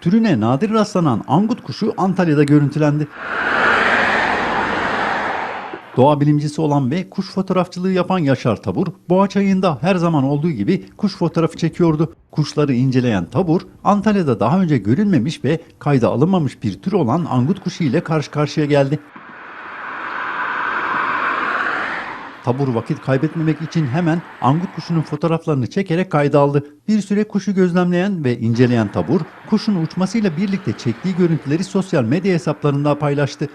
Türüne nadir rastlanan angut kuşu Antalya'da görüntülendi. Doğa bilimcisi olan ve kuş fotoğrafçılığı yapan Yaşar Tabur, Boğaçayı'nda her zaman olduğu gibi kuş fotoğrafı çekiyordu. Kuşları inceleyen Tabur, Antalya'da daha önce görülmemiş ve kayda alınmamış bir tür olan angut kuşu ile karşı karşıya geldi. Tabur vakit kaybetmemek için hemen angut kuşunun fotoğraflarını çekerek kayda aldı. Bir süre kuşu gözlemleyen ve inceleyen Tabur, kuşun uçmasıyla birlikte çektiği görüntüleri sosyal medya hesaplarında paylaştı.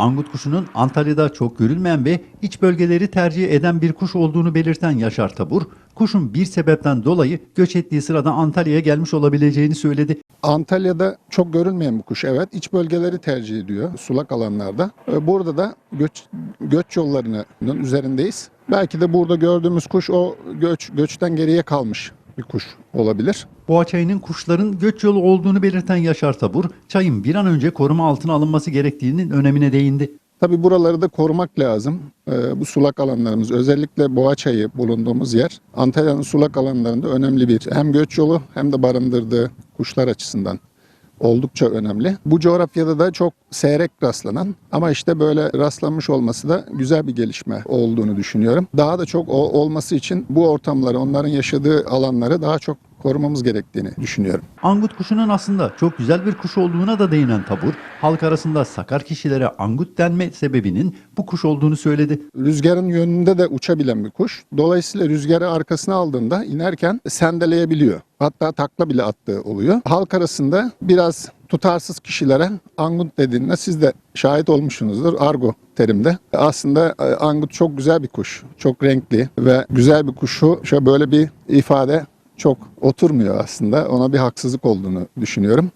Angut kuşunun Antalya'da çok görülmeyen ve iç bölgeleri tercih eden bir kuş olduğunu belirten Yaşar Tabur, kuşun bir sebepten dolayı göç ettiği sırada Antalya'ya gelmiş olabileceğini söyledi. Antalya'da çok görülmeyen bir kuş evet. İç bölgeleri tercih ediyor sulak alanlarda. Ee, Burada da göç, göç yollarının üzerindeyiz. Belki de burada gördüğümüz kuş o göç göçten geriye kalmış bir kuş olabilir. Boğaçayı'nın kuşların göç yolu olduğunu belirten Yaşar Tabur, çayın bir an önce koruma altına alınması gerektiğinin önemine değindi. Tabi buraları da korumak lazım. Ee, bu sulak alanlarımız özellikle Boğaçayı bulunduğumuz yer Antalya'nın sulak alanlarında önemli bir hem göç yolu hem de barındırdığı kuşlar açısından oldukça önemli. Bu coğrafyada da çok seyrek rastlanan ama işte böyle rastlanmış olması da güzel bir gelişme olduğunu düşünüyorum. Daha da çok olması için bu ortamları, onların yaşadığı alanları daha çok korumamız gerektiğini düşünüyorum. Angut kuşunun aslında çok güzel bir kuş olduğuna da değinen Tabur, halk arasında sakar kişilere angut denme sebebinin bu kuş olduğunu söyledi. Rüzgarın yönünde de uçabilen bir kuş. Dolayısıyla rüzgarı arkasına aldığında inerken sendeleyebiliyor. Hatta takla bile attığı oluyor. Halk arasında biraz tutarsız kişilere angut dediğinde siz de şahit olmuşsunuzdur argo terimde. Aslında e, angut çok güzel bir kuş. Çok renkli ve güzel bir kuşu şöyle böyle bir ifade çok oturmuyor aslında. Ona bir haksızlık olduğunu düşünüyorum.